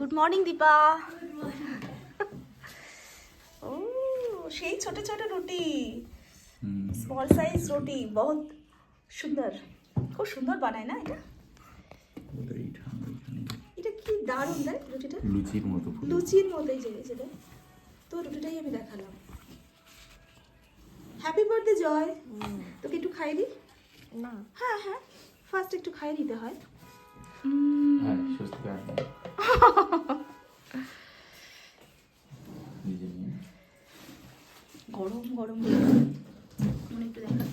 Good morning Dipa ও সেই ছোট ছোট রুটি। স্মল সাইজ রুটি বহুত সুন্দর। খুব সুন্দর বানায় না এটা? এটা কি দারুণ দেয় রুটিটা। লুচির মতো ফুল। লুচির মতোই যে যেটা তো রুটিটাই আমি দেখালাম। হ্যাপি বার্থডে জয় তোকে একটু খাই দি না। হ্যাঁ হ্যাঁ। ফার্স্ট একটু খাই নিতে হয়। হ্যাঁ স্বস্তি নিয়ে। গরম গরম। মানে একটু দেখা।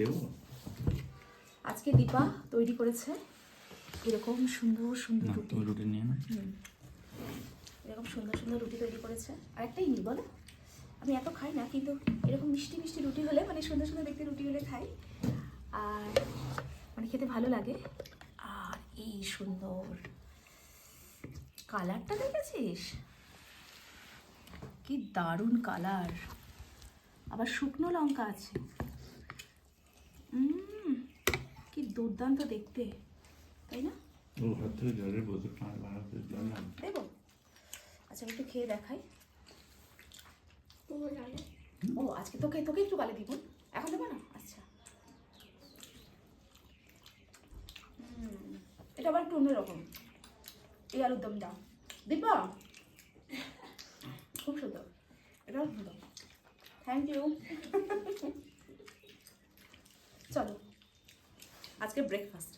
দেবো? আজকে দীপা তৈরি করেছে এরকম সুন্দর সুন্দর রুটি। রুটি নিয়ে না এরকম সুন্দর সুন্দর রুটি তৈরি করেছে। আর একটাই নি বলো। আমি এত খাই না কিন্তু এরকম মিষ্টি মিষ্টি রুটি হলে মানে সুন্দর সুন্দর দেখতে রুটি হলে খাই। আর মানে খেতে ভালো লাগে। আর এই সুন্দর কালারটা দেখেছিস? কি দারুণ কালার। আবার শুকনো লঙ্কা আছে। কি দুর্দান্ত দেখতে তাই না? দেবো। আচ্ছা আমি একটু খেয়ে দেখাই। ও আজকে তোকে তোকে একটু গালে দিব। এখন দেবো না? আচ্ছা। এটা আবার একটু অন্যরকম। এই আলুর দমটা। দীপা! খুব সুন্দর। এটা সুন্দর। থ্যাংক ইউ চলো। আজকে ব্রেকফাস্ট